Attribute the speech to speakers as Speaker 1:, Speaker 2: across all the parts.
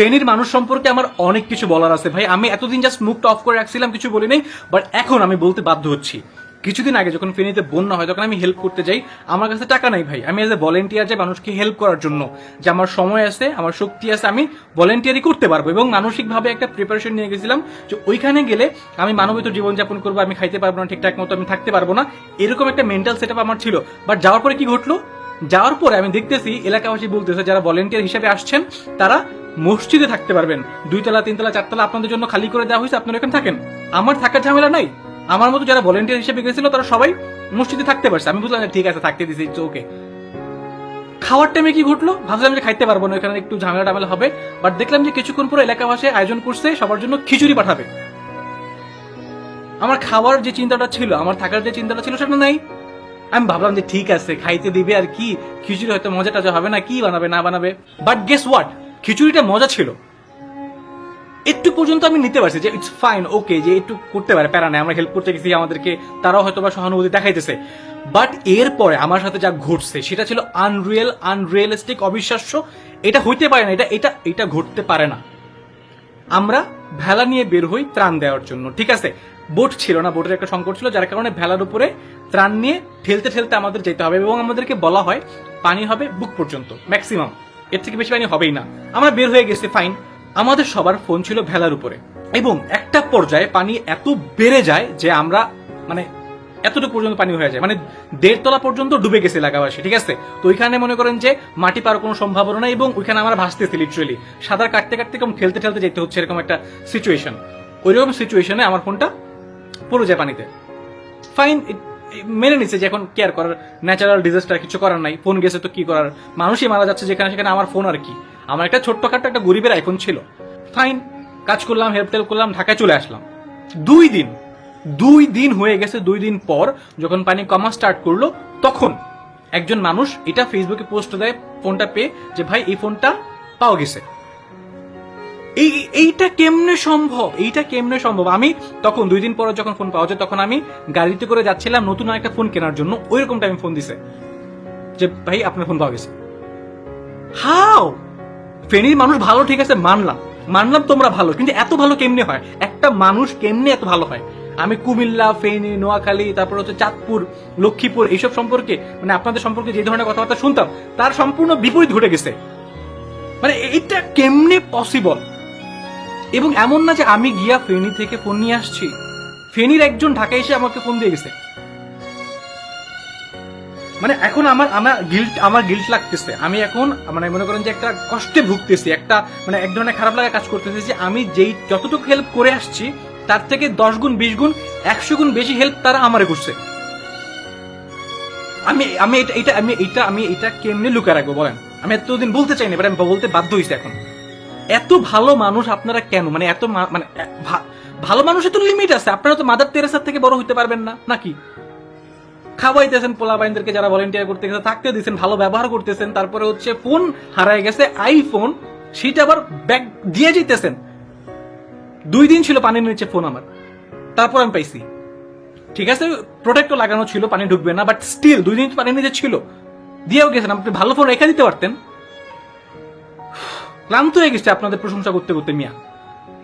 Speaker 1: ফেনীর মানুষ সম্পর্কে আমার অনেক কিছু বলার আছে ভাই। আমি এতদিন জাস্ট মুখটা অফ করে রাখছিলাম, কিছু বলি নাই বাট এখন আমি বলতে বাধ্য হচ্ছি। কিছুদিন আগে যখন ফেনীতে বন্যা হয়, তখন আমি হেল্প করতে যাই। আমার কাছে টাকা নাই ভাই। আমি এজ এ ভলেন্টিয়ার যাই মানুষকে হেল্প করার জন্য। যে আমার সময় আছে, আমার শক্তি আছে, আমি ভলেন্টিয়ারি করতে পারব। এবং মানসিকভাবে একটা প্রিপারেশন নিয়ে গেছিলাম যে ওইখানে গেলে আমি মানবিত জীবনযাপন করব, আমি খাইতে পারব না ঠিকঠাক মতো, আমি থাকতে পারব না। এরকম একটা মেন্টাল সেট আমার ছিল। বাট যাওয়ার পরে কি ঘটলো? যাওয়ার পরে আমি দেখতেছি, এলাকাবাসী বলতেছে, যারা ভলেন্টিয়ার হিসেবে আসছেন, তারা মসজিদে থাকতে পারবেন। দুইতলা, তিনতলা, চারতলা আপনাদের জন্য খালি করে দেওয়া হয়েছে, আপনারা এখানে থাকেন। আমার থাকার ঝামেলা নাই। আমার মতো যারা ভলেন্টিয়ার হিসেবে গেছিল, তারা সবাই মসজিদে থাকতে পারছে। আমি বুঝলাম ঠিক আছে, থাকতে দিছি ওকে খাওয়ার টাইমে কি ঘটলো? ভাবছিলাম যে খাইতে পারব না, এখানে একটু ঝামেলা টামেলা হবে। বাট দেখলাম যে কিছুক্ষণ পরে এলাকাবাসী আয়োজন করছে, সবার জন্য খিচুড়ি পাঠাবে। আমার খাওয়ার যে চিন্তাটা ছিল, আমার থাকার যে চিন্তাটা ছিল, সেটা নাই। আমি ভাবলাম যে ঠিক আছে, খাইতে দিবে আর কি। খিচুড়ি হয়তো মজা টজা হবে না, কি বানাবে, না বানাবে? বাট গেস হোয়াট খিচুড়িটা মজা ছিল। একটু পর্যন্ত আমি নিতে পারছি যে ইটস ফাইন ওকে যে একটু করতে পারে, প্যারা নেই, আমরা হেল্প করতে গেছি, আমাদেরকে, তারাও হয়তো বা সহানুভূতি দেখাইতেছে। বাট এরপরে আমার সাথে যা ঘটছে, সেটা ছিল আনরিয়েল আনরিয়েলিস্টিক অবিশ্বাস্য, এটা হইতে পারে না, এটা এটা এটা ঘটতে পারে না। আমরা ভেলা নিয়ে বের হই ত্রাণ দেওয়ার জন্য, ঠিক আছে? বোট ছিল না, বোটের একটা সংকট ছিল, যার কারণে ভেলার উপরে ত্রাণ নিয়ে ঠেলতে ঠেলতে আমাদের যেতে হবে এবং আমাদেরকে বলা হয়, পানি হবে বুক পর্যন্ত ম্যাক্সিমাম এর থেকে বেশি পানি হবেই না। আমরা বের হয়ে গেছি ফাইন আমাদের সবার ফোন ছিল ভেলার উপরে। এবং একটা পর্যায়ে পানি এত বেড়ে যায় যে আমরা মানে এতটুকু পর্যন্ত পানি হয়ে যায়। মানে দেড়তলা পর্যন্ত ডুবে গেছে এলাকাবাসী, ঠিক আছে? তো ওইখানে মনে করেন যে মাটি পাওয়ার কোনো সম্ভাবনা নাই এবং ওইখানে আমরা ভাসতেছি লিটারেলি সাঁতার কাটতে কাটতে কেমন ঠেলতে ঠেলতে যেতে হচ্ছে এরকম একটা সিচুয়েশন ওইরকম সিচুয়েশনে আমার ফোনটা পড়ে যায় পানিতে। ফাইন মেনে নিচ্ছে যে এখন কেয়ার করার ন্যাচারাল ডিজাস্টার কিছু করার নাই ফোন গেছে তো কি করার? মানুষই মারা যাচ্ছে যেখানে সেখানে আমার ফোন আর কি? আমার একটা ছোট্টখাট্ট একটা গরিবের আইফোন ছিল। ফাইন কাজ করলাম হেল্প টেল্প করলাম, ঢাকায় চলে আসলাম। দুই দিন দুই দিন হয়ে গেছে, দুই দিন পর যখন পানি কমা স্টার্ট করল, তখন একজন মানুষ এটা ফেসবুকে পোস্ট দেয় ফোনটা পেয়ে যে, ভাই, এই ফোনটা পাওয়া গেছে। এই, এইটা কেমনে সম্ভব? এইটা কেমনে সম্ভব? আমি তখন, দুই দিন পরে যখন ফোন পাওয়া যায়, তখন আমি গাড়িতে করে যাচ্ছিলাম নতুন একটা ফোন কেনার জন্য। ওইরকম টাইম ফোন দিছে। যে, ভাই, আপনার ফোন পাওয়া গেছে। হাও ফেনীর মানুষ ভালো, ঠিক আছে, মানলাম। মানলাম তোমরা ভালো, কিন্তু এত ভালো কেমনে হয়? একটা মানুষ কেমনে এত ভালো হয়? আমি কুমিল্লা, ফেনী, নোয়াখালী, তারপর হচ্ছে চাঁদপুর, লক্ষ্মীপুর, এইসব সম্পর্কে মানে আপনাদের সম্পর্কে যে ধরনের কথাবার্তা শুনতাম, তার সম্পূর্ণ বিপরীত ঘটে গেছে। মানে এটা কেমনে পসিবল এবং এমন না যে আমি গিয়া ফেনী থেকে ফোন নিয়ে আসছি। ফেনীর একজন ঢাকায় এসে আমাকে ফোন দিয়ে গেছে। মানে এখন আমার আমার গিল্ট আমার গিল্ট লাগতেছে। আমি এখন মানে মনে করেন যে একটা কষ্টে ভুগতেছি, একটা মানে এক ধরনের খারাপ লাগা কাজ করতেছি যে আমি যেই যতটুকু হেল্প করে আসছি, তার থেকে দশ গুণ, বিশ গুণ, একশো গুণ বেশি হেল্প তারা আমারে করছে। আমি আমি এটা এটা, আমি এটা আমি এটা কেমনে লুকা রাখব বলেন? আমি এতদিন বলতে চাইনি এবার আমি বলতে বাধ্য হয়েছি এখন। এত ভালো মানুষ আপনারা কেন? মানে এত মানে ভালো মানুষের তো লিমিট আছে। আপনারা তো মাদার তেরেসার থেকে বড় হইতে পারবেন না, নাকি? খাওয়াইতেছেন পোলা বাইনদেরকে যারা ভলেন্টিয়ার করতে গেছে থাকতে দিচ্ছেন ভালো ব্যবহার করতেছেন, তারপরে হচ্ছে ফোন হারায় গেছে আইফোন সেটা আবার ব্যাগ দিয়ে যেতেছেন দুই দিন ছিল পানির নিচে ফোন আমার। তারপর আমি পাইছি। ঠিক আছে প্রোটেক্টও লাগানো ছিল, পানি ঢুকবে না বাট স্টিল দুই দিন পানির নিচে ছিল। দিয়েও গেছেন, আপনি ভালো ফোন রেখে দিতে পারতেন। ক্লান্ত হয়ে গেছে আপনাদের প্রশংসা করতে করতে মিয়া।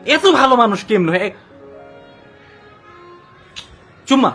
Speaker 1: এত ভালো মানুষ কেমন হয়ে? চুম্মা